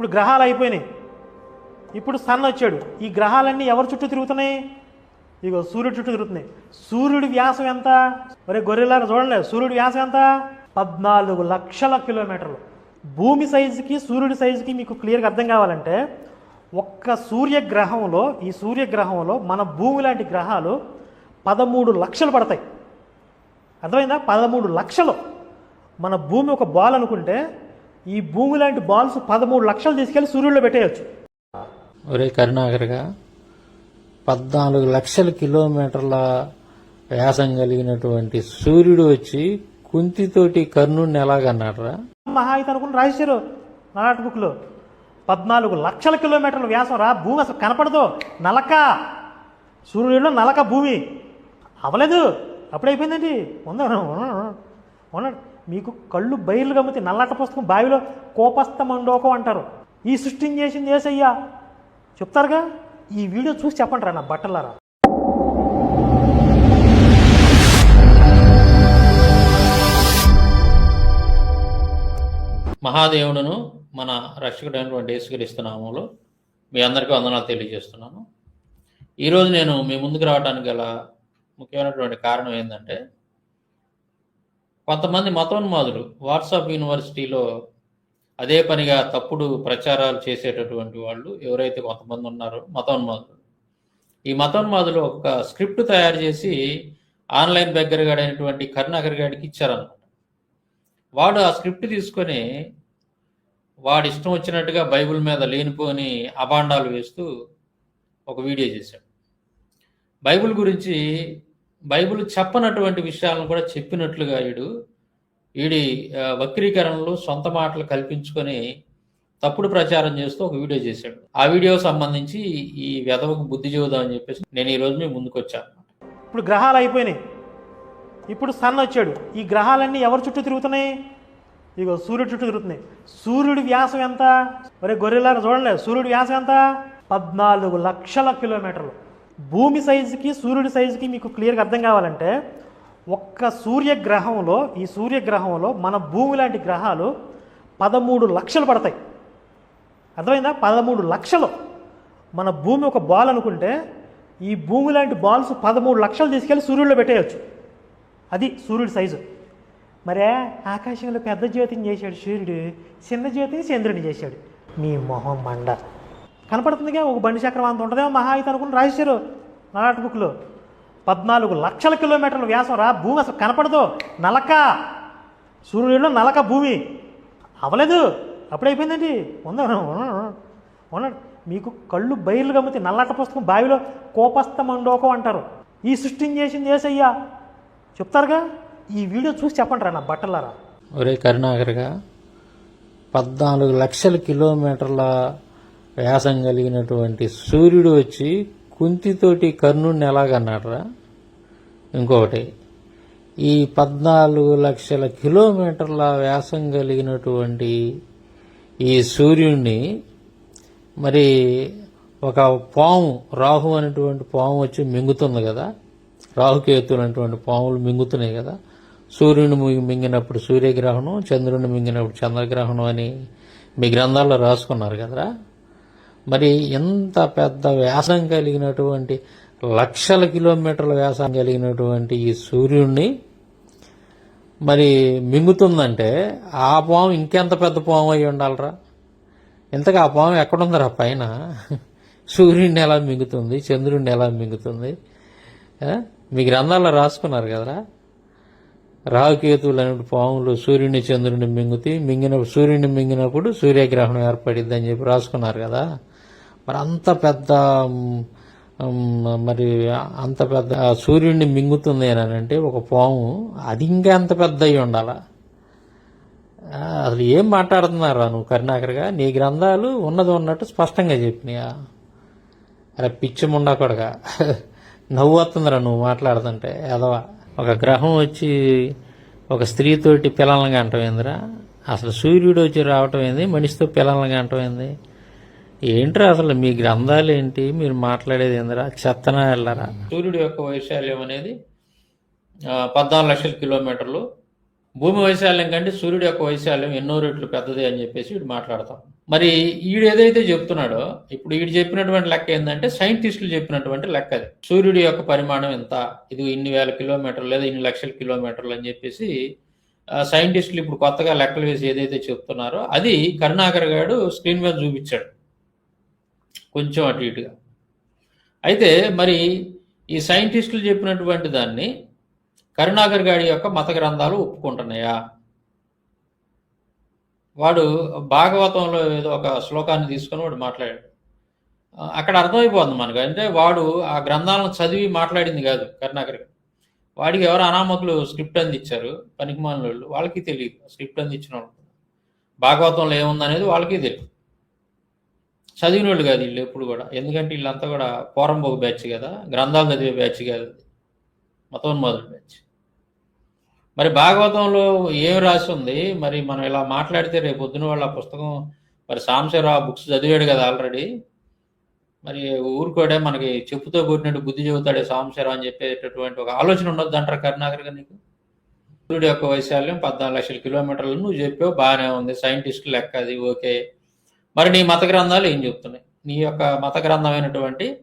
ఇప్పుడు గ్రహాలు అయిపోయినాయి. ఇప్పుడు సన్ వచ్చాడు. ఈ గ్రహాలన్నీ ఎవరి చుట్టూ తిరుగుతున్నాయి? ఇగో సూర్యుడి చుట్టూ తిరుగుతున్నాయి. సూర్యుడి వ్యాసం ఎంత? ఒరే గొర్రెలారా చూడలేదు సూర్యుడి వ్యాసం ఎంత? పద్నాలుగు లక్షల కిలోమీటర్లు. భూమి సైజుకి సూర్యుడి సైజుకి మీకు క్లియర్గా అర్థం కావాలంటే ఒక్క సూర్యగ్రహంలో ఈ సూర్యగ్రహంలో మన భూమి లాంటి గ్రహాలు పదమూడు లక్షలు పడతాయి. అర్థమైందా? పదమూడు లక్షలు. మన భూమి ఒక బాల్ అనుకుంటే ఈ భూమి లాంటి బాల్స్ పదమూడు లక్షలు తీసుకెళ్ళి సూర్యుడిలో పెట్టేయచ్చు. ఒరే కరుణాకర్గా పద్నాలుగు లక్షల కిలోమీటర్ల వ్యాసం కలిగినటువంటి సూర్యుడు వచ్చి కుంతితోటి కర్ణుడిని ఎలాగన్నాడరా? మహా అయితే అనుకుని రాసేశారు నాట్ బుక్లో పద్నాలుగు లక్షల కిలోమీటర్ల వ్యాసం రా భూమి అసలు కనపడదు. నలక. సూర్యుడిలో నలక భూమి. అవలేదు. అప్పుడైపోయిందండి ఉందా ఉన్నాడు మీకు కళ్ళు బయలు గమ్మితే నల్లట పుస్తకం బావిలో కోపస్థ మండోకం అంటారు. ఈ సృష్టిని చేసింది ఏసయ్యా. చెప్తారుగా? ఈ వీడియో చూసి చెప్పండి రా నా బట్టలారా. మహాదేవుడును మన రక్షకుడైనటువంటి యేసుక్రీస్తు నామంలో మీ అందరికీ వందనాలు తెలియజేస్తున్నాను. ఈరోజు నేను మీ ముందుకు రావడానికి గల ముఖ్యమైనటువంటి కారణం ఏంటంటే కొంతమంది మతోన్మాదులు వాట్సాప్ యూనివర్సిటీలో అదే పనిగా తప్పుడు ప్రచారాలు చేసేటటువంటి వాళ్ళు ఎవరైతే కొంతమంది ఉన్నారో మతోన్మాదులు. ఈ మతోన్మాదులు ఒక స్క్రిప్ట్ తయారు చేసి ఆన్లైన్ బెగ్గర గడైనటువంటి కరుణాకర్ గారికి ఇచ్చారనమాట వాడు ఆ స్క్రిప్ట్ తీసుకొని వాడు ఇష్టం వచ్చినట్టుగా బైబిల్ మీద లేనిపోని అభాండాలు వేస్తూ ఒక వీడియో చేశాడు. బైబిల్ గురించి బైబిల్ చెప్పనటువంటి విషయాలను కూడా చెప్పినట్లుగా వీడు వీడి వక్రీకరణలు సొంత మాటలు కల్పించుకొని తప్పుడు ప్రచారం చేస్తూ ఒక వీడియో చేశాడు. ఆ వీడియో సంబంధించి ఈ వెధవకు బుద్ధి చెబుదాం అని చెప్పేసి నేను ఈ రోజు మీ ముందుకు వచ్చాను ఇప్పుడు గ్రహాలు అయిపోయినాయి. ఇప్పుడు సన్ వచ్చాడు. ఈ గ్రహాలన్నీ ఎవరి చుట్టూ తిరుగుతున్నాయి? ఇగో సూర్యుడి చుట్టూ తిరుగుతున్నాయి. సూర్యుడి వ్యాసం ఎంత? ఒరే గొర్రెలారా చూడలేదు సూర్యుడి వ్యాసం ఎంత? పద్నాలుగు లక్షల కిలోమీటర్లు. భూమి సైజుకి సూర్యుడి సైజుకి మీకు క్లియర్గా అర్థం కావాలంటే ఒక్క సూర్యగ్రహంలో ఈ సూర్యగ్రహంలో మన భూమి లాంటి గ్రహాలు పదమూడు లక్షలు పడతాయి. అర్థమైందా? పదమూడు లక్షలు. మన భూమి ఒక బాల్ అనుకుంటే ఈ భూమి లాంటి బాల్స్ పదమూడు లక్షలు తీసుకెళ్ళి సూర్యుడిలో పెట్టేయచ్చు. అది సూర్యుడి సైజు. మరే ఆకాశంలో పెద్ద జ్యోతిని చేశాడు సూర్యుడు చిన్న జ్యోతిని చంద్రుడిని చేశాడు. మీ మొహం మండ. కనపడుతుందిగా ఒక బండి చక్రం అంత ఉంటుందేమో మహా అయితే అనుకుని రాశారు నాట్ బుక్లో పద్నాలుగు లక్షల కిలోమీటర్ల వ్యాసం రా భూమి అసలు కనపడదు. నలక. సూర్యుడిలో నలక భూమి. అవలేదు. అప్పుడైపోయిందండి ఉందా? ఉన్నాడు మీకు కళ్ళు బయలు గమ్మితే నల్లట పుస్తకం బావిలో కోపస్థ మండోకం అంటారు. ఈ సృష్టిని చేసింది ఏసయ్యా. చెప్తారుగా? ఈ వీడియో చూసి చెప్పండి రా నా బట్టలారా. ఒరే కరుణాకర్గా పద్నాలుగు లక్షల కిలోమీటర్ల వ్యాసం కలిగినటువంటి సూర్యుడు వచ్చి కుంతితోటి కర్ణుడిని ఎలాగన్నాడరా? ఇంకొకటి ఈ పద్నాలుగు లక్షల కిలోమీటర్ల వ్యాసం కలిగినటువంటి ఈ సూర్యుణ్ణి మరి ఒక పాము రాహు అనేటువంటి పాము వచ్చి మింగుతుంది కదా? రాహుకేతులు అనేటువంటి పాములు మింగుతున్నాయి కదా? సూర్యుని మింగినప్పుడు సూర్యగ్రహణం చంద్రుని మింగినప్పుడు చంద్రగ్రహణం అని మీ గ్రంథాల్లో రాసుకున్నారు కదరా? మరి ఎంత పెద్ద వ్యాసం కలిగినటువంటి లక్షల కిలోమీటర్ల వ్యాసం కలిగినటువంటి ఈ సూర్యుడిని మరి మింగుతుందంటే ఆ పాము ఇంకెంత పెద్ద పాము అయి ఉండాలరా? ఇంతగా ఆ పాము ఎక్కడుందిరా పైన? సూర్యుడిని ఎలా మింగుతుంది? చంద్రుడిని ఎలా మింగుతుంది? మీ గ్రంథాల్లో రాసుకున్నారు కదరా? రాహుకేతువులు అనే పాములు సూర్యుని చంద్రుని మింగుతి మింగిన సూర్యుని మింగినప్పుడు సూర్యగ్రహణం ఏర్పడిద్ది అని చెప్పి రాసుకున్నారు కదా. మరి అంత పెద్ద మరి అంత పెద్ద సూర్యుడిని మింగుతుంది అని అంటే ఒక పాము అది ఇంకా ఎంత పెద్ద అయి ఉండాల? అసలు ఏం మాట్లాడుతున్నారు నువ్వు కరుణాకర్గా నీ గ్రంథాలు ఉన్నది ఉన్నట్టు స్పష్టంగా చెప్పినాయా? అరే పిచ్చి ముండా నవ్వు వస్తుందిరా నువ్వు మాట్లాడుతుంటే ఎదవా? ఒక గ్రహం వచ్చి ఒక స్త్రీతోటి పిల్లల్ని అంటం ఏందిరా? అసలు సూర్యుడు వచ్చి రావటం ఏంది? మనిషితో పిల్లల్ని అంటం ఏంది? ఏంట్రా అసలు మీ గ్రంథాలు ఏంటి? మీరు మాట్లాడేది ఏందిరా? చెత్తన వెళ్ళరా? సూర్యుడు యొక్క వైశాల్యం అనేది పద్నాలుగు లక్షల కిలోమీటర్లు. భూమి వైశాల్యం కంటే సూర్యుడు యొక్క వైశాల్యం ఎన్నో రెట్లు పెద్దది అని చెప్పేసి వీడు మాట్లాడతాం. మరి ఈడు ఏదైతే చెప్తున్నాడో ఇప్పుడు వీడు చెప్పినటువంటి లెక్క ఏంటంటే సైంటిస్టులు చెప్పినటువంటి లెక్క అది. సూర్యుడి యొక్క పరిమాణం ఎంత? ఇది ఇన్ని వేల కిలోమీటర్లు లేదా ఇన్ని లక్షల కిలోమీటర్లు అని చెప్పేసి సైంటిస్టులు ఇప్పుడు కొత్తగా లెక్కలు వేసి ఏదైతే చెప్తున్నారో అది కరుణాకర్ గారు స్క్రీన్ మీద చూపించాడు. కొంచెం అటు ఇటుగా. అయితే మరి ఈ సైంటిస్టులు చెప్పినటువంటి దాన్ని కరుణాకర్ గారి యొక్క మత గ్రంథాలు ఒప్పుకుంటున్నాయా? వాడు భాగవతంలో ఏదో ఒక శ్లోకాన్ని తీసుకొని వాడు మాట్లాడాడు. అక్కడ అర్థమైపోతుంది మనకు. అంటే వాడు ఆ గ్రంథాలను చదివి మాట్లాడింది కాదు కరుణాకర్ వాడికి ఎవరు అనామకులు స్క్రిప్ట్ అందించారు? పనికిమాలిన వాళ్ళు వాళ్ళకి తెలియదు. స్క్రిప్ట్ అందించిన వాళ్ళు. భాగవతంలో ఏముందనేది వాళ్ళకి తెలియదు. చదివిన వాళ్ళు కాదు వీళ్ళు ఎప్పుడు కూడా. ఎందుకంటే వీళ్ళంతా కూడా పోరంబోకు బ్యాచ్ కదా. గ్రంథాలు చదివే బ్యాచ్ కాదు. మతోన్మాదుల బ్యాచ్. మరి భాగవతంలో ఏం రాసి ఉంది? మరి మనం ఇలా మాట్లాడితే రేపు పొద్దున వాళ్ళ పుస్తకం మరి సాంశరావు ఆ బుక్స్ చదివాడు కదా ఆల్రెడీ. మరి ఊరుకోడే మనకి చెప్పుతో కొట్టినట్టు బుద్ధి చెబుతాడే సాంశరావు అని చెప్పేటటువంటి ఒక ఆలోచన ఉండొద్దు అంటారు కరుణాకర్ నీకు? సూర్యుడు యొక్క వైశాల్యం పద్నాలుగు లక్షల కిలోమీటర్లు. నువ్వు చెప్పావు బాగానే ఉంది. సైంటిస్ట్ లెక్క అది ఓకే. మరి నీ మత గ్రంథాలు ఏం చెప్తున్నాయి? నీ యొక్క మత గ్రంథమైనటువంటి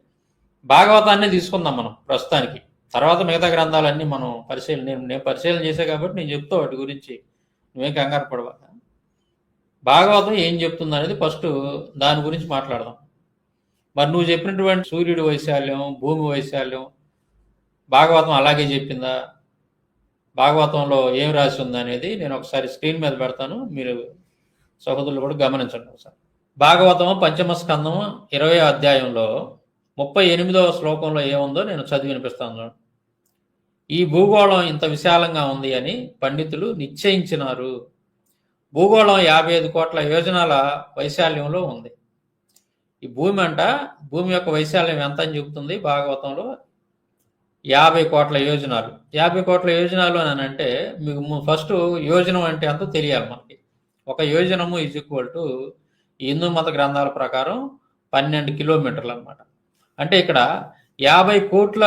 భాగవతాన్ని తీసుకుందాం మనం ప్రస్తుతానికి. తర్వాత మిగతా గ్రంథాలన్నీ మనం పరిశీలన నేను నేను పరిశీలన చేసే కాబట్టి నేను చెప్తా వాటి గురించి. నువ్వేం కంగారు పడవాక భాగవతం ఏం చెప్తుంది అనేది ఫస్ట్ దాని గురించి మాట్లాడదాం. మరి నువ్వు చెప్పినటువంటి సూర్యుడి వైశాల్యం భూమి వైశాల్యం భాగవతం అలాగే చెప్పిందా? భాగవతంలో ఏం రాసి ఉంది అనేది నేను ఒకసారి స్క్రీన్ మీద పెడతాను. మీరు సహోదరులు కూడా గమనించండి ఒకసారి. భాగవతం పంచమ స్కందము ఇరవై అధ్యాయంలో ముప్పై ఎనిమిదవ శ్లోకంలో ఏముందో నేను చదివి వినిపిస్తాను చూడండి. ఈ భూగోళం ఇంత విశాలంగా ఉంది అని పండితులు నిశ్చయించినారు. భూగోళం యాభై ఐదు కోట్ల యోజనాల వైశాల్యంలో ఉంది. ఈ భూమి అంట భూమి యొక్క వైశాల్యం ఎంత అని చెబుతుంది భాగవతంలో? యాభై కోట్ల యోజనాలు. యాభై కోట్ల యోజనాలు అని అంటే మీకు ఫస్ట్ యోజనం అంటే ఎంతో తెలియాలి మనకి. ఒక యోజనము ఈజ్ ఈక్వల్ టు హిందూ మత గ్రంథాల ప్రకారం పన్నెండు కిలోమీటర్లు అన్నమాట. అంటే ఇక్కడ యాభై కోట్ల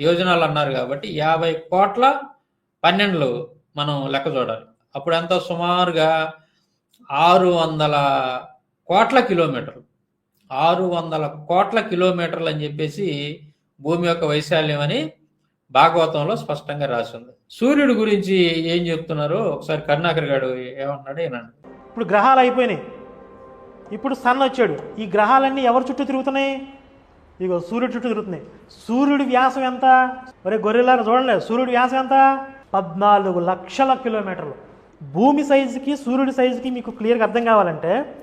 యోజనాలు అన్నారు కాబట్టి యాభై కోట్ల పన్నెండులు మనం లెక్క చూడాలి. అప్పుడు ఎంత? సుమారుగా ఆరు వందల కోట్ల కిలోమీటర్లు. ఆరు వందల కోట్ల కిలోమీటర్లు అని చెప్పేసి భూమి యొక్క వైశాల్యం అని భాగవతంలో స్పష్టంగా రాసి ఉంది సూర్యుడి గురించి ఏం చెప్తున్నారు ఒకసారి కరుణాకర్ గారు ఏమన్నాడు ఏనండి ఇప్పుడు గ్రహాలు అయిపోయినాయి. ఇప్పుడు సన్ వచ్చాడు. ఈ గ్రహాలన్నీ ఎవరి చుట్టూ తిరుగుతున్నాయి? ఇగో సూర్యుడు చుట్టూ తిరుగుతున్నాయి. సూర్యుడి వ్యాసం ఎంత? ఒరే గొర్రెలారా చూడలేదు సూర్యుడి వ్యాసం ఎంత? పద్నాలుగు లక్షల కిలోమీటర్లు. భూమి సైజుకి సూర్యుడి సైజుకి మీకు క్లియర్గా అర్థం కావాలంటే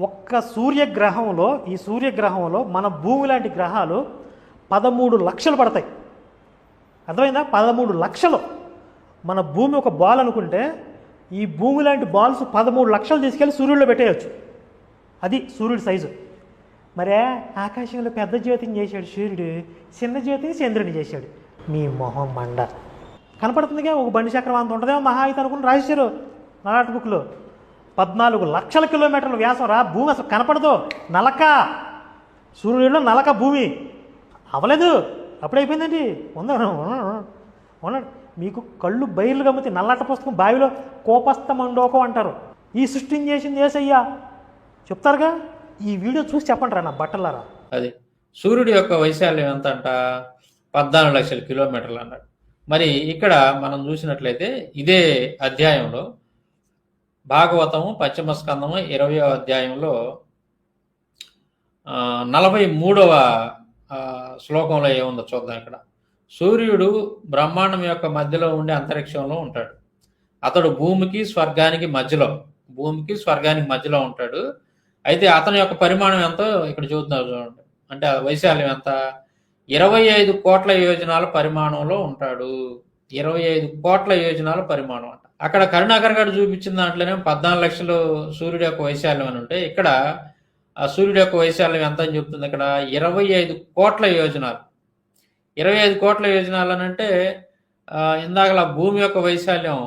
ఒక్క సూర్యగ్రహంలో ఈ సూర్యగ్రహంలో మన భూమి లాంటి గ్రహాలు పదమూడు లక్షలు పడతాయి. అర్థమైందా? పదమూడు లక్షలు. మన భూమి ఒక బాల్ అనుకుంటే ఈ భూమి లాంటి బాల్స్ పదమూడు లక్షలు తీసుకెళ్ళి సూర్యుడిలో పెట్టేయచ్చు. అది సూర్యుడి సైజు. మరే ఆకాశంలో పెద్ద జ్యోతిని చేశాడు సూర్యుడు చిన్న జ్యోతిని చంద్రుని చేశాడు. మీ మొహం మండ. కనపడుతుందిగా ఒక బండి చక్రం అంత ఉంటుందేమో మహా అయితే అనుకుని రాశారు నాట్ బుక్లో పద్నాలుగు లక్షల కిలోమీటర్ల వ్యాసం రా భూమి అసలు కనపడదు. నలక. సూర్యుడు నలక భూమి. అవలేదు. అప్పుడైపోయిందండి ఉందా ఉన్నాడు మీకు కళ్ళు బయలు గమ్మితే నల్లట పుస్తకం బావిలో కోపస్థ మండోకం అంటారు. ఈ సృష్టిని చేసింది ఏసయ్యా. చెప్తారుగా? ఈ వీడియో చూసి చెప్పండి రా నా బట్టలారా. అది. సూర్యుడి యొక్క వైశాల్యం ఎంత అంట పద్నాలుగు లక్షల కిలోమీటర్లు అన్నాడు. మరి ఇక్కడ మనం చూసినట్లయితే ఇదే అధ్యాయంలో భాగవతము పశ్చిమ స్కందము ఇరవయో అధ్యాయంలో నలభై మూడవ శ్లోకంలో ఏముందో చూద్దాం ఇక్కడ. సూర్యుడు బ్రహ్మాండం యొక్క మధ్యలో ఉండే అంతరిక్షంలో ఉంటాడు. అతడు భూమికి స్వర్గానికి మధ్యలో భూమికి స్వర్గానికి మధ్యలో ఉంటాడు. అయితే అతని యొక్క పరిమాణం ఎంతో? ఇక్కడ చూద్దాం చూడండి. అంటే ఆ వైశాల్యం ఎంత? ఇరవై ఐదు కోట్ల యోజనాల పరిమాణంలో ఉంటాడు. ఇరవై ఐదు కోట్ల యోజనాల పరిమాణం అంట. అక్కడ కరుణాకర్ గారు చూపించిన దాంట్లోనే పద్నాలుగు లక్షలు సూర్యుడు యొక్క వైశాల్యం అని ఉంటే ఇక్కడ ఆ సూర్యుడు యొక్క వైశాల్యం ఎంత అని చెప్తుంది ఇక్కడ? ఇరవై ఐదు కోట్ల యోజనాలు. ఇరవై ఐదు కోట్ల యోజనాలు అని అంటే ఇందాకలా భూమి యొక్క వైశాల్యం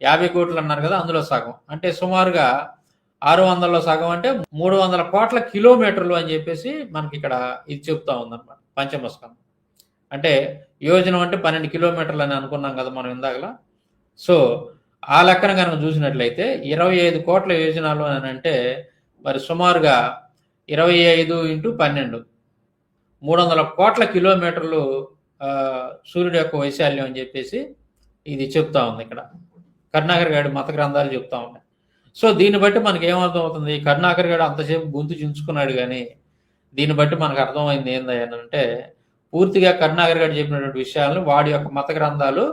యాభై కోట్లు అన్నారు కదా అందులో సగం. అంటే సుమారుగా ఆరు వందల్లో సగం అంటే మూడు వందల కోట్ల కిలోమీటర్లు అని చెప్పేసి మనకి ఇక్కడ ఇది చెప్తా ఉందన్నమాట పంచమస్కం అంటే యోజనం అంటే పన్నెండు కిలోమీటర్లు అని అనుకున్నాం కదా మనం ఇందాకలా. సో ఆ లెక్కన కనుక చూసినట్లయితే ఇరవై ఐదు కోట్ల యోజనాలు అని అంటే మరి సుమారుగా ఇరవై ఐదు ఇంటూ పన్నెండు మూడు వందల కోట్ల కిలోమీటర్లు సూర్యుడు యొక్క వైశాల్యం అని చెప్పేసి ఇది చెప్తా ఉంది ఇక్కడ. కరుణాకర్ గారి మత గ్రంథాలు చెప్తా ఉన్నాయి. సో దీన్ని బట్టి మనకి ఏమర్థం అవుతుంది కరుణాకర్ గారు అంతసేపు గొంతు చించుకున్నాడు కానీ దీన్ని బట్టి మనకు అర్థమైంది ఏంటంటే పూర్తిగా కరుణాకర్ గారు చెప్పినటువంటి విషయాలను వాడి యొక్క మత గ్రంథాలు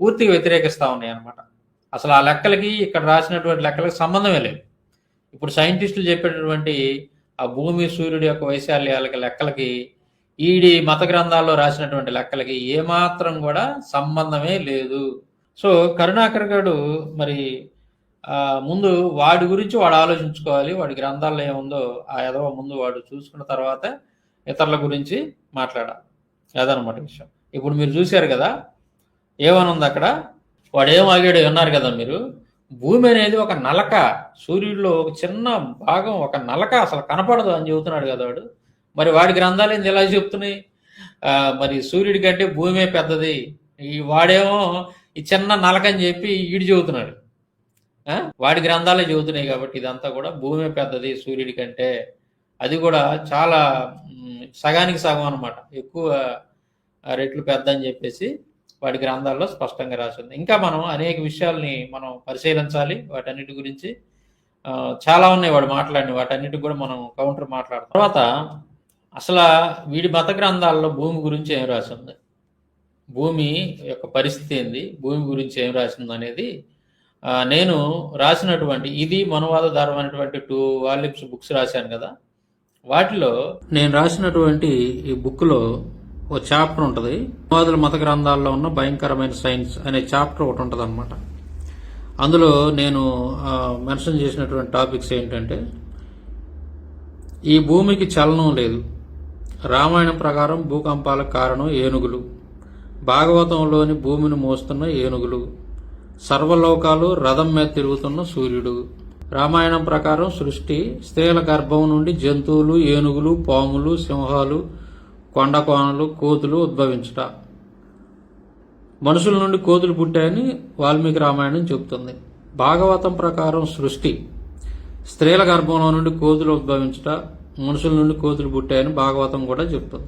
పూర్తిగా వ్యతిరేకిస్తూ ఉన్నాయి అనమాట అసలు ఆ లెక్కలకి ఇక్కడ రాసినటువంటి లెక్కలకి సంబంధమే లేదు. ఇప్పుడు సైంటిస్టులు చెప్పేటటువంటి ఆ భూమి సూర్యుడి యొక్క వైశాల్యాలకి లెక్కలకి ఈడి మత గ్రంథాల్లో రాసినటువంటి లెక్కలకి ఏమాత్రం కూడా సంబంధమే లేదు. సో కరుణాకర్ గారు మరి ముందు వాడి గురించి వాడు ఆలోచించుకోవాలి వాడి గ్రంథాల్లో ఏముందో ఆ ఎదవ ముందు వాడు చూసుకున్న తర్వాత ఇతరుల గురించి మాట్లాడాలి. అదనమాట విషయం. ఇప్పుడు మీరు చూశారు కదా ఏమని ఉంది అక్కడ? వాడు ఏం ఆగాడు విన్నారు కదా మీరు? భూమి అనేది ఒక నలక సూర్యుడిలో ఒక చిన్న భాగం ఒక నలక అసలు కనపడదు అని చెబుతున్నాడు కదా వాడు. మరి వాడి గ్రంథాలు ఏంది ఎలా చెప్తున్నాయి? మరి సూర్యుడి కంటే భూమే పెద్దది. ఈ వాడేమో ఈ చిన్న నలక అని చెప్పి ఈడు చెబుతున్నాడు. వాడి గ్రంథాలే చెబుతున్నాయి కాబట్టి ఇదంతా కూడా భూమే పెద్దది సూర్యుడి కంటే. అది కూడా చాలా సగానికి సగం అనమాట ఎక్కువ రెట్లు పెద్ద అని చెప్పేసి వాడి గ్రంథాల్లో స్పష్టంగా రాసింది ఇంకా మనం అనేక విషయాల్ని మనం పరిశీలించాలి. వాటన్నిటి గురించి చాలా ఉన్నాయి వాడు మాట్లాడిన. వాటన్నిటికి కూడా మనం కౌంటర్ మాట్లాడతాం. తర్వాత అసలు వీడి మత గ్రంథాల్లో భూమి గురించి ఏం రాసింది భూమి యొక్క పరిస్థితి ఏంది? భూమి గురించి ఏం రాసింది అనేది నేను రాసినటువంటి ఇది మనువాదధారం అనేటువంటి టూ వాల్యూమ్స్ బుక్స్ రాశాను కదా. వాటిలో నేను రాసినటువంటి ఈ బుక్లో ఒక చాప్టర్ ఉంటుంది. మనువాదుల మత గ్రంథాల్లో ఉన్న భయంకరమైన సైన్స్ అనే చాప్టర్ ఒకటి ఉంటుంది అనమాట అందులో నేను మెన్షన్ చేసినటువంటి టాపిక్స్ ఏంటంటే ఈ భూమికి చలనం లేదు. రామాయణం ప్రకారం భూకంపాలకు కారణం ఏనుగులు. భాగవతంలోని భూమిని మోస్తున్న ఏనుగులు. సర్వలోకాలు రథం మీద తిరుగుతున్న సూర్యుడు. రామాయణం ప్రకారం సృష్టి స్త్రీల గర్భం నుండి జంతువులు ఏనుగులు పాములు సింహాలు కొండకోనలు కోతులు ఉద్భవించుట. మనుషుల నుండి కోతులు పుట్టాయని వాల్మీకి రామాయణం చెబుతుంది. భాగవతం ప్రకారం సృష్టి స్త్రీల గర్భంలో నుండి కోతులు ఉద్భవించుట మనుషుల నుండి కోతులు పుట్టాయని భాగవతం కూడా చెప్తుంది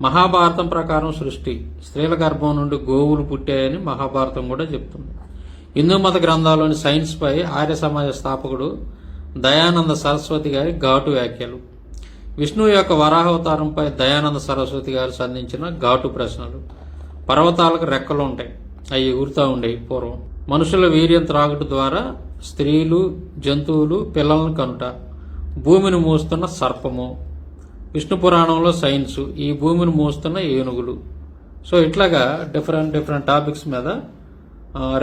మహాభారతం ప్రకారం సృష్టి. స్త్రీల గర్భం నుండి గోవులు పుట్టాయని మహాభారతం కూడా చెప్తుంది. హిందూ మత గ్రంథాల్లోని సైన్స్ పై ఆర్య సమాజ స్థాపకుడు దయానంద సరస్వతి గారి ఘాటు వ్యాఖ్యలు. విష్ణువు యొక్క వరాహవతారంపై దయానంద సరస్వతి గారు సంధించిన ఘాటు ప్రశ్నలు. పర్వతాలకు రెక్కలు ఉంటాయి. అవి ఎగురుతూ ఉండేవి పూర్వం. మనుషుల వీర్యం త్రాగుట ద్వారా స్త్రీలు జంతువులు పిల్లలను కనుట. భూమిని మూస్తున్న సర్పము. విష్ణు పురాణంలో సైన్సు ఈ భూమిని మోస్తున్న ఏనుగులు. సో ఇట్లాగా డిఫరెంట్ డిఫరెంట్ టాపిక్స్ మీద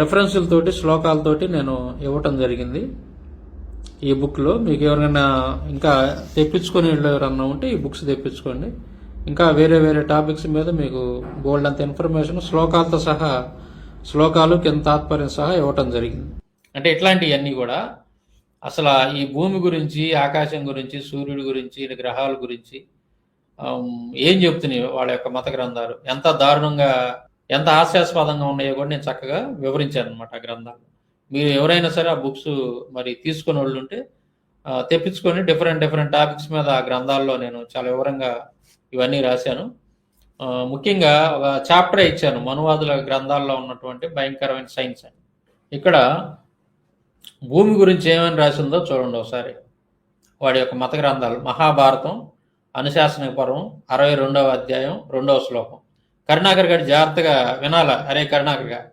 రెఫరెన్సులతోటి శ్లోకాలతోటి నేను ఇవ్వటం జరిగింది. ఈ బుక్లో మీకు ఎవరైనా ఇంకా తెప్పించుకొని ఎవరన్నా ఉంటే ఈ బుక్స్ తెప్పించుకోండి. ఇంకా వేరే వేరే టాపిక్స్ మీద మీకు బోల్డ్ అంత ఇన్ఫర్మేషన్ శ్లోకాలతో సహా శ్లోకాలు కింద తాత్పర్యం సహా ఇవ్వటం జరిగింది. అంటే ఇట్లాంటివన్నీ కూడా అసలు ఈ భూమి గురించి ఆకాశం గురించి సూర్యుడి గురించి గ్రహాల గురించి ఏం చెప్తున్నాయి వాళ్ళ యొక్క మత గ్రంథాలు? ఎంత దారుణంగా ఎంత హాస్యాస్పదంగా ఉన్నాయో కూడా నేను చక్కగా వివరించాను అనమాట ఆ గ్రంథాలు. మీరు ఎవరైనా సరే ఆ బుక్స్ మరి తీసుకుని వాళ్ళు ఉంటే తెప్పించుకొని డిఫరెంట్ డిఫరెంట్ టాపిక్స్ మీద ఆ గ్రంథాల్లో నేను చాలా వివరంగా ఇవన్నీ రాశాను. ముఖ్యంగా ఒక చాప్టర్ ఇచ్చాను మనువాదుల గ్రంథాల్లో ఉన్నటువంటి భయంకరమైన సైన్స్ అని. ఇక్కడ భూమి గురించి ఏమని రాసిందో చూడండి ఒకసారి. వాడి యొక్క మత గ్రంథాలు. మహాభారతం అనుశాసన పర్వం అరవై రెండవ అధ్యాయం రెండవ శ్లోకం. కరుణాకర్ గారి జాగ్రత్తగా వినాల. అరే కరుణాకర్ గారు.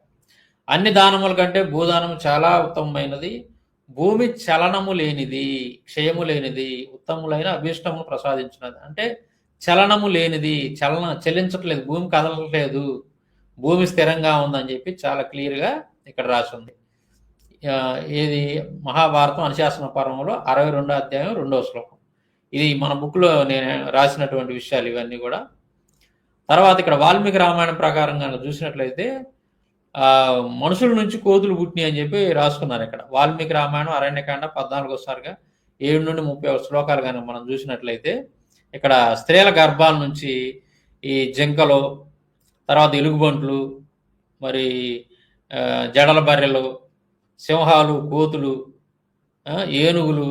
అన్ని దానముల కంటే భూదానం చాలా ఉత్తమమైనది. భూమి చలనము లేనిది క్షయము లేనిది ఉత్తములైన అభీష్టము ప్రసాదించినది. అంటే చలనము లేనిది చలన చలించట్లేదు భూమి కదలట్లేదు. భూమి స్థిరంగా ఉందని చెప్పి చాలా క్లియర్గా ఇక్కడ రాసి ఉంది ఇది మహాభారతం అనుశాసన పర్వంలో అరవై రెండో అధ్యాయం రెండవ శ్లోకం. ఇది మన బుక్లో నేను రాసినటువంటి విషయాలు ఇవన్నీ కూడా. తర్వాత ఇక్కడ వాల్మీకి రామాయణం ప్రకారం కనుక చూసినట్లయితే మనుషుల నుంచి కోతులు పుట్టినాయి అని చెప్పి రాసుకున్నారు ఇక్కడ. వాల్మీకి రామాయణం అరణ్యకాండ పద్నాలుగోసారిగా ఏడు నుండి ముప్పై ఒక శ్లోకాలు కనుక మనం చూసినట్లయితే ఇక్కడ స్త్రీల గర్భాల నుంచి ఈ జింకలు తర్వాత ఎలుగుబంట్లు మరి జడల బర్రెలు సింహాలు కోతులు ఏనుగులు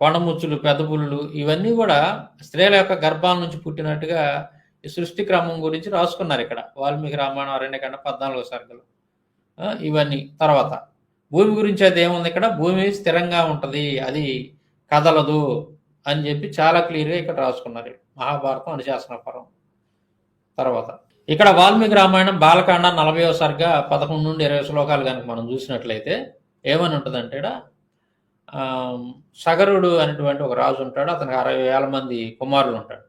కొండముచ్చులు పెద్ద పులులు ఇవన్నీ కూడా స్త్రీల యొక్క గర్భాల నుంచి పుట్టినట్టుగా ఈ సృష్టి క్రమం గురించి రాసుకున్నారు ఇక్కడ. వాల్మీకి రామాయణం అరణ్యకాండ పద్నాలుగో సర్గలు. ఇవన్నీ. తర్వాత భూమి గురించి అయితే ఏముంది ఇక్కడ? భూమి స్థిరంగా ఉంటుంది అది కదలదు అని చెప్పి చాలా క్లియర్గా ఇక్కడ రాసుకున్నారు. మహాభారతం అనుశాసన పరం తర్వాత ఇక్కడ వాల్మీకి రామాయణం బాలకాండ నలభైవ సర్గ పదకొండు నుండి ఇరవై శ్లోకాలు కనుక మనం చూసినట్లయితే ఏమని ఉంటుందంటే సగరుడు అనేటువంటి ఒక రాజు ఉంటాడు అతనికి అరవై వేల మంది కుమారులు ఉంటాడు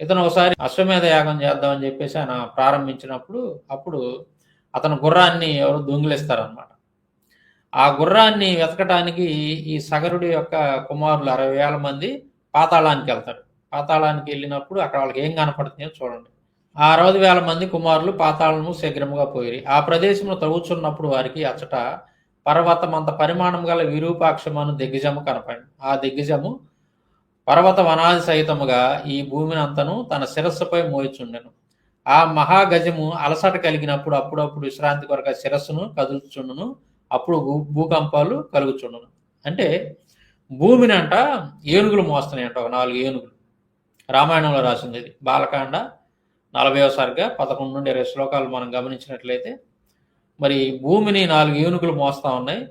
ఇతను ఒకసారి అశ్వమేధ యాగం చేద్దామని చెప్పేసి ఆయన ప్రారంభించినప్పుడు అప్పుడు అతను గుర్రాన్ని ఎవరు దొంగిలిస్తారనమాట ఆ గుర్రాన్ని వెతకటానికి ఈ సగరుడి యొక్క కుమారులు అరవై వేల మంది పాతాళానికి వెళ్తారు. పాతాళానికి వెళ్ళినప్పుడు అక్కడ వాళ్ళకి ఏం కనపడుతుందో చూడండి. ఆ అరవై వేల మంది కుమారులు పాతాళము శీఘ్రముగా పోయి ఆ ప్రదేశంలో తవ్వుచున్నప్పుడు వారికి అచ్చట పర్వతమంత పరిమాణం గల విరూపాక్షమను దిగ్గజము కనపడి ఆ దిగ్గజము పర్వత వనాది సహితముగా ఈ భూమిని అంతను తన శిరస్సుపై మోయిచుండెను. ఆ మహాగజము అలసట కలిగినప్పుడు అప్పుడప్పుడు విశ్రాంతి కొరకు శిరస్సును కదులుచుండును అప్పుడు భూ- భూకంపాలు కలుగుచుండును. అంటే భూమిని అంట ఏనుగులు మోస్తున్నాయంట ఒక నాలుగు ఏనుగులు. రామాయణంలో రాసింది ఇది. బాలకాండ నలభైవ సర్గ పదకొండు నుండి ఇరవై శ్లోకాలు మనం గమనించినట్లయితే మరి భూమిని నాలుగు ఏనుగులు మోస్తా ఉన్నాయి.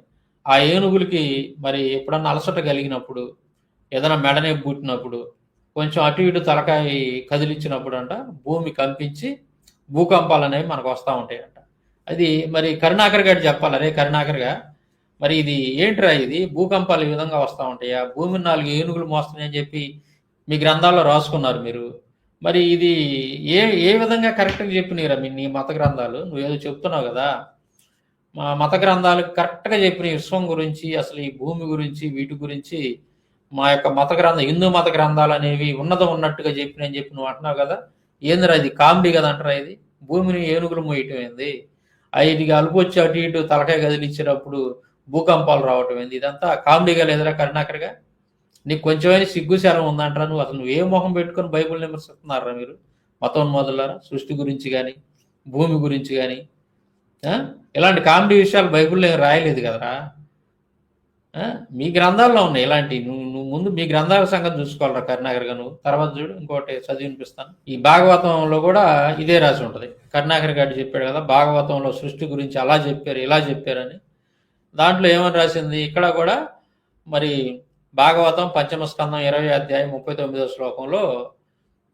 ఆ ఏనుగులకి మరి ఎప్పుడన్నా అలసట కలిగినప్పుడు ఏదైనా మెడనే బూటినప్పుడు కొంచెం అటు ఇటు తలకాయ కదిలించినప్పుడు అంట భూమి కంపించి భూకంపాలు అనేవి మనకు వస్తూ ఉంటాయి అంట అది మరి కరుణాకర్ గారు చెప్పాలి అరే కరుణాకర్గా మరి ఇది ఏంట్రా ఇది? భూకంపాలు ఈ విధంగా వస్తూ ఉంటాయా? భూమిని నాలుగు ఏనుగులు మోస్తున్నాయని చెప్పి మీ గ్రంథాల్లో రాసుకున్నారు మీరు. మరి ఇది ఏ ఏ విధంగా కరెక్ట్గా చెప్పినవిరా మీ నీ మత గ్రంథాలు? నువ్వేదో చెప్తున్నావు కదా. మా మత గ్రంథాలు కరెక్ట్గా చెప్పిన విశ్వం గురించి అసలు ఈ భూమి గురించి వీటి గురించి మా యొక్క మత గ్రంథం హిందూ మత గ్రంథాలు అనేవి ఉన్నతం ఉన్నట్టుగా చెప్పిన అని చెప్పి నువ్వు అంటున్నావు కదా. ఏందిరా ఇది? కామెడీ కదా అంటారా ఇది. భూమిని ఏనుగులు మోయటం ఏంది? ఐదుకి అలుపు వచ్చి అటు ఇటు తలకాయ కదిలిచ్చినప్పుడు భూకంపాలు రావటం ఏంది? ఇదంతా కామెడీగా లేదురా కరుణాకర్గా? నీకు కొంచెమైనా సిగ్గు శరం ఉందంటారా నువ్వు? అసలు నువ్వు ఏ మొహం పెట్టుకొని బైబుల్ విమర్శిస్తున్నారా మీరు? మతోన్మాదులారా? సృష్టి గురించి కానీ భూమి గురించి కానీ ఇలాంటి కామెడీ విషయాలు బైబుల్లో రాయలేదు కదరా? మీ గ్రంథాల్లో ఉన్నాయి ఇలాంటి. నువ్వు నువ్వు ముందు మీ గ్రంథాల సంగతి చూసుకోవాలరా కర్ణాగర్గా నువ్వు తర్వాత చూడు ఇంకోటి చదివి వినిపిస్తాను. ఈ భాగవతంలో కూడా ఇదే రాసి ఉంటుంది. కరుణాకర్ గారు చెప్పాడు కదా భాగవతంలో సృష్టి గురించి అలా చెప్పారు ఇలా చెప్పారని. దాంట్లో ఏమని రాసింది? ఇక్కడ కూడా మరి భాగవతం పంచమ స్కందం ఇరవై అధ్యాయం ముప్పై తొమ్మిదో శ్లోకంలో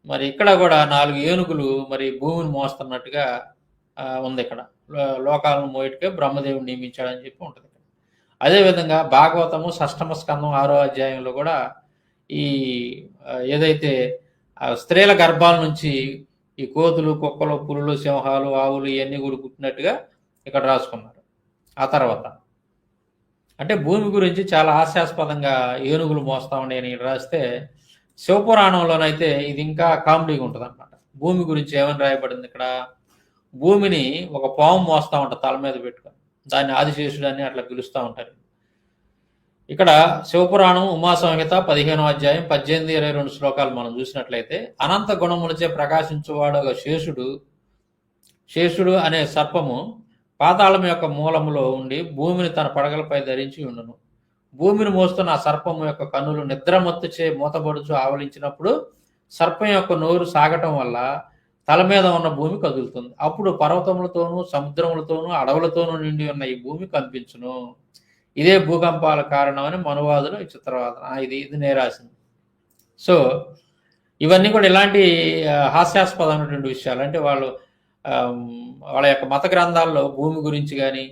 మరి ఇక్కడ కూడా నాలుగు ఏనుగులు మరి భూమిని మోస్తున్నట్టుగా ఉంది ఇక్కడ. లో- లోకాలను మోయటకే బ్రహ్మదేవుని నియమించాడని చెప్పి ఉంటుంది ఇక్కడ. అదేవిధంగా భాగవతము షష్టమ స్కందం ఆరో అధ్యాయంలో కూడా ఈ ఏదైతే స్త్రీల గర్భాల నుంచి ఈ కోతులు కుక్కలు పులులు సింహాలు ఆవులు ఇవన్నీ కూడా పుట్టినట్టుగా ఇక్కడ రాసుకున్నారు. ఆ తర్వాత అంటే భూమి గురించి చాలా హాస్యాస్పదంగా ఏనుగులు మోస్తా ఉండేని రాస్తే శివపురాణంలోనైతే ఇది ఇంకా కామెడీగా ఉంటుంది అనమాట భూమి గురించి ఏమని రాయబడింది ఇక్కడ? భూమిని ఒక పాము మోస్తా ఉంటారు తల మీద పెట్టుకొని. దాన్ని ఆదిశేషుడు అని అట్లా పిలుస్తూ ఉంటారు. ఇక్కడ శివపురాణం ఉమా సంహిత పదిహేనో అధ్యాయం పద్దెనిమిది ఇరవై రెండు శ్లోకాలు మనం చూసినట్లయితే అనంత గుణములచే ప్రకాశించువాడు ఒక శేషుడు శేషుడు అనే సర్పము పాతాళం యొక్క మూలములో ఉండి భూమిని తన పడగలపై ధరించి ఉండును. భూమిని మోస్తున్న ఆ సర్పము యొక్క కన్నులు నిద్రమత్తుచే మూతబడుచు ఆవలించినప్పుడు సర్పం యొక్క నోరు సాగటం వల్ల తల మీద ఉన్న భూమి కదులుతుంది. అప్పుడు పర్వతములతోనూ సముద్రములతోనూ అడవులతోనూ నిండి ఉన్న ఈ భూమి కనిపించును. ఇదే భూకంపాల కారణమని మనువాదులు ఈ చిత్రవాదన ఇది ఇది నేరాసింది సో ఇవన్నీ కూడా ఇలాంటి హాస్యాస్పదమైనటువంటి విషయాలు. అంటే వాళ్ళు వాళ్ళ యొక్క మత గ్రంథాల్లో భూమి గురించి కానీ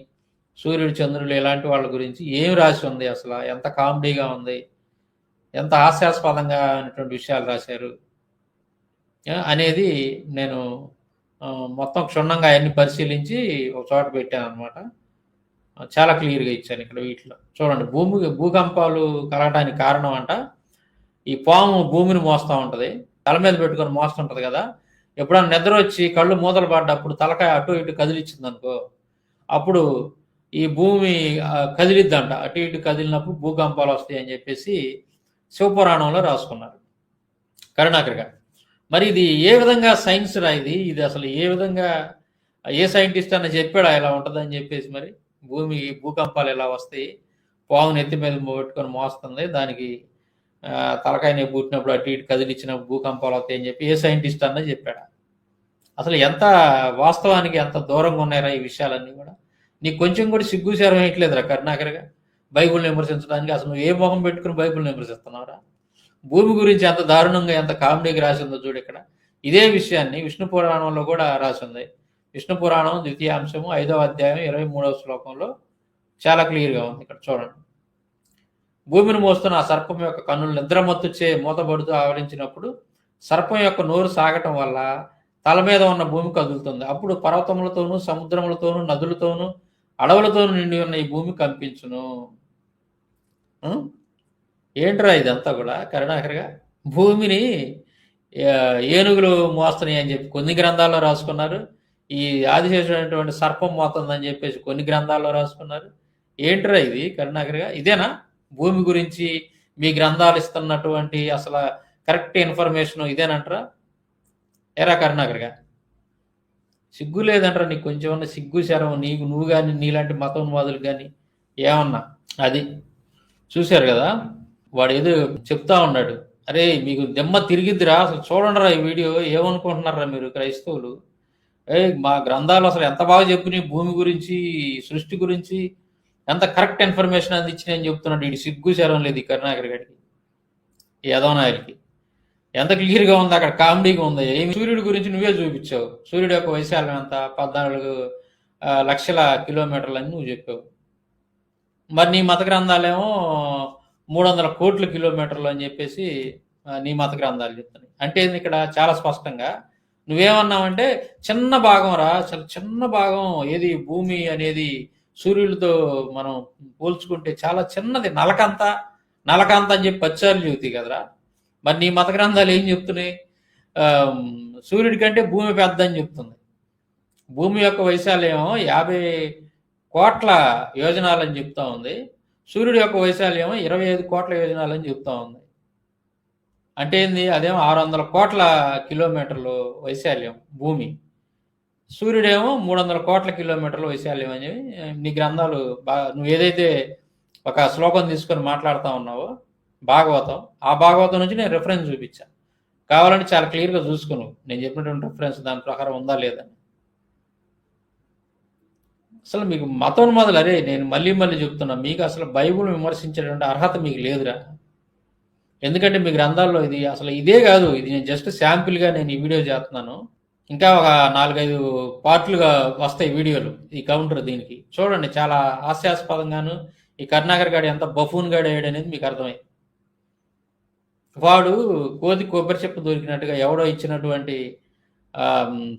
సూర్యుడు చంద్రుడు ఇలాంటి వాళ్ళ గురించి ఏం రాసి ఉంది అసలు? ఎంత కామెడీగా ఉంది? ఎంత హాస్యాస్పదంగా అనేటువంటి విషయాలు రాశారు? అనేది నేను మొత్తం క్షుణ్ణంగా అవన్నీ పరిశీలించి ఒక చోట పెట్టాను అనమాట చాలా క్లియర్గా ఇచ్చాను ఇక్కడ వీటిలో. చూడండి భూమి భూకంపాలు కలగడానికి కారణం అంట ఈ పాము భూమిని మోస్తూ ఉంటుంది. తల మీద పెట్టుకొని మోస్తుంటుంది కదా ఎప్పుడన్నా నిద్ర వచ్చి కళ్ళు మూతలు పడ్డప్పుడు తలకాయ అటు ఇటు కదిలిచ్చింది అనుకో అప్పుడు ఈ భూమి కదిలిద్దంట. అటు ఇటు కదిలినప్పుడు భూకంపాలు వస్తాయి అని చెప్పేసి శివపురాణంలో రాసుకున్నారు కరుణాకర్ గారు. మరి ఇది ఏ విధంగా సైన్స్ రా ఇది? ఇది అసలు ఏ విధంగా ఏ సైంటిస్ట్ అన్న చెప్పాడా ఇలా ఉంటుందని చెప్పేసి మరి? భూమి భూకంపాలు ఇలా వస్తాయి? పావును ఎత్తి మీద పెట్టుకొని మోస్తుంది దానికి తలకాయ నొప్పి పుట్టినప్పుడు అటు ఇటు కదిలిచ్చినప్పుడు భూకంపాలు వస్తాయని చెప్పి ఏ సైంటిస్ట్ అన్న చెప్పాడు. అసలు ఎంత వాస్తవానికి ఎంత దూరంగా ఉన్నాయరా ఈ విషయాలన్నీ కూడా? నీకు కొంచెం కూడా సిగ్గు సేరం వేయట్లేదురా కరుణాకరగా? బైబుల్ని విమర్శించడానికి అసలు నువ్వు ఏ మొహం పెట్టుకుని బైబుల్ని విమర్శిస్తున్నావురా? భూమి గురించి ఎంత దారుణంగా ఎంత కామెడీకి రాసిందో చూడు ఇక్కడ. ఇదే విషయాన్ని విష్ణు పురాణంలో కూడా రాసింది విష్ణు పురాణం ద్వితీయాంశము ఐదవ అధ్యాయం ఇరవై మూడవ శ్లోకంలో చాలా క్లియర్గా ఉంది. ఇక్కడ చూడండి. భూమిని మోస్తున్న ఆ సర్పం యొక్క కన్నులు నిద్రమత్తుచే మూతబడుతూ ఆవరించినప్పుడు సర్పం యొక్క నోరు సాగటం వల్ల తల మీద ఉన్న భూమి కదులుతుంది. అప్పుడు పర్వతములతోనూ సముద్రములతోనూ నదులతోనూ అడవులతోనూ నిండి ఉన్న ఈ భూమి కంపించును. ఏంట్రా ఇదంతా కూడా కరుణాకరగా భూమిని ఏనుగులు మోస్తున్నాయి అని చెప్పి కొన్ని గ్రంథాల్లో రాసుకున్నారు. ఈ ఆదిశేషుడైనటువంటి సర్పం మోతుందని చెప్పేసి కొన్ని గ్రంథాల్లో రాసుకున్నారు. ఏంట్రా ఇది కరుణాకరగా ఇదేనా? భూమి గురించి మీ గ్రంథాలు ఇస్తున్నటువంటి అసలు కరెక్ట్ ఇన్ఫర్మేషన్ ఇదేనంటారా? ఎరా కరుణాకర్గా సిగ్గు లేదంటారా? నీకు కొంచెం ఉన్న సిగ్గు శరం నీకు నువ్వు కానీ నీలాంటి మతోన్వాదులు కానీ ఏమన్నా? అది చూశారు కదా? వాడు ఏదో చెప్తా ఉన్నాడు. అరే మీకు దెమ్మ తిరిగిద్దిరా అసలు చూడండిరా ఈ వీడియో ఏమనుకుంటున్నారా మీరు క్రైస్తవులు? ఏ మా గ్రంథాలు అసలు ఎంత బాగా చెప్పినాయి భూమి గురించి సృష్టి గురించి ఎంత కరెక్ట్ ఇన్ఫర్మేషన్ అందించినాయి అని చెప్తున్నాడు ఇటు సిగ్గు శరం లేదు ఈ కరుణాకర్ గారికి ఈ ఎంత క్లియర్గా ఉంది అక్కడ కామెడీగా ఉంది. ఏమి సూర్యుడి గురించి నువ్వే చూపించావు. సూర్యుడు యొక్క వైశాల్యం ఎంత? పద్నాలుగు లక్షల కిలోమీటర్లు అని నువ్వు చెప్పావు. మరి నీ మత గ్రంథాలేమో మూడు వందల కోట్ల కిలోమీటర్లు అని చెప్పేసి నీ మత గ్రంథాలు చెప్తున్నాయి. అంటే ఏంది ఇక్కడ? చాలా స్పష్టంగా నువ్వేమన్నావంటే చిన్న భాగం రా చాలా చిన్న భాగం ఏది? భూమి అనేది సూర్యుడితో మనం పోల్చుకుంటే చాలా చిన్నది. నలకంత నలకంత అని చెప్పి పచ్చాలు చెబుతాయి కదరా. మరి నీ మత గ్రంథాలు ఏం చెప్తున్నాయి? సూర్యుడి కంటే భూమి పెద్ద అని చెప్తుంది. భూమి యొక్క వైశాల్యం యాభై కోట్ల యోజనాలని చెప్తా ఉంది. సూర్యుడి యొక్క వైశాల్యం ఇరవై ఐదు కోట్ల యోజనాలని చెప్తా ఉంది. అంటే ఏంది? అదేమో ఆరు వందల కోట్ల కిలోమీటర్లు వైశాల్యం భూమి. సూర్యుడేమో మూడు వందల కోట్ల కిలోమీటర్ల వైశాల్యం అని నీ గ్రంథాలు బాగా నువ్వు ఏదైతే ఒక శ్లోకం తీసుకొని మాట్లాడుతూ ఉన్నావో భాగవతం ఆ భాగవతం నుంచి నేను రెఫరెన్స్ చూపించాను కావాలంటే చాలా క్లియర్గా చూసుకును నేను చెప్పినటువంటి రెఫరెన్స్ దాని ప్రకారం ఉందా లేదని అసలు మీకు మతం మొదలు అరే నేను మళ్ళీ మళ్ళీ చెప్తున్నా మీకు అసలు బైబుల్ విమర్శించేటువంటి అర్హత మీకు లేదురా. ఎందుకంటే మీ గ్రంథాల్లో ఇది అసలు ఇదే కాదు. ఇది నేను జస్ట్ శాంపిల్గా నేను ఈ వీడియో చేస్తున్నాను. ఇంకా ఒక నాలుగైదు పార్ట్లుగా వస్తాయి వీడియోలు ఈ కౌంటర్ దీనికి. చూడండి చాలా హాస్యాస్పదంగాను ఈ కరుణాకర్ గాడు ఎంత బఫూన్ గాడు అయ్యాడు అనేది మీకు అర్థమై వాడు కోతి కొబ్బరి చెప్పు దొరికినట్టుగా ఎవడో ఇచ్చినటువంటి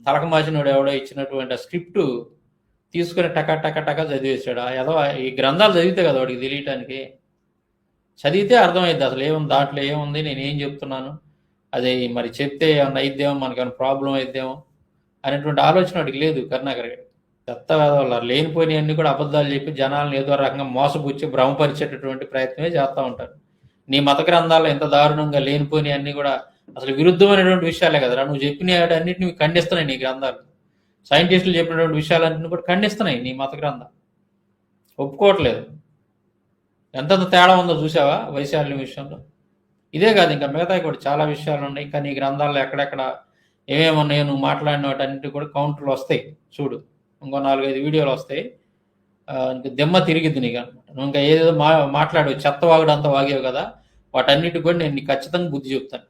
తలకమాసినోడు ఎవడో ఇచ్చినటువంటి ఆ స్క్రిప్ట్ తీసుకుని టక టక టక చదివేశాడు. ఏదో ఈ గ్రంథాలు చదివితే కదా వాడికి తెలియటానికి. చదివితే అర్థమైద్ది అసలు ఏముంది దాంట్లో ఏముంది నేను ఏం చెప్తున్నాను. అది మరి చెప్తే ఏమన్నా అయిద్దేమో ఏమైనా ప్రాబ్లం అయిద్దేమో అనేటువంటి ఆలోచన వాడికి లేదు కరుణాకర్ గారికి చెత్త లేనిపోయినవన్నీ కూడా అబద్ధాలు చెప్పి జనాలను ఏదో రకంగా మోసపుచ్చి భ్రమపరిచేటటువంటి ప్రయత్నమే చేస్తూ ఉంటారు. నీ మత గ్రంథాలు ఎంత దారుణంగా లేనిపోయినవన్నీ కూడా అసలు విరుద్ధమైనటువంటి విషయాలే కదా నువ్వు చెప్పిన అన్నింటిని ఖండిస్తున్నాయి నీ గ్రంథాలు. సైంటిస్టులు చెప్పినటువంటి విషయాలన్నింటిని కూడా ఖండిస్తున్నాయి నీ మత గ్రంథం ఒప్పుకోవట్లేదు. ఎంతంత తేడా ఉందో చూసావా వైశాల్యం విషయంలో? ఇదే కాదు ఇంకా మిగతా కూడా చాలా విషయాలు ఉన్నాయి. కానీ ఈ గ్రంథాల్లో ఎక్కడెక్కడ ఏమేమి ఉన్నాయో నువ్వు మాట్లాడిన వాటన్నిటి కూడా కౌంటర్లు వస్తాయి. చూడు ఇంకో నాలుగైదు వీడియోలు వస్తాయి. ఇంకా దెమ్మ తిరిగిద్ది నీకు అనమాట. నువ్వు ఇంకా ఏదేదో మా మాట్లాడు చెత్త వాగుడు అంతా వాగేవు కదా. వాటన్నిటి కూడా నేను నీకు ఖచ్చితంగా బుద్ధి చెప్తాను.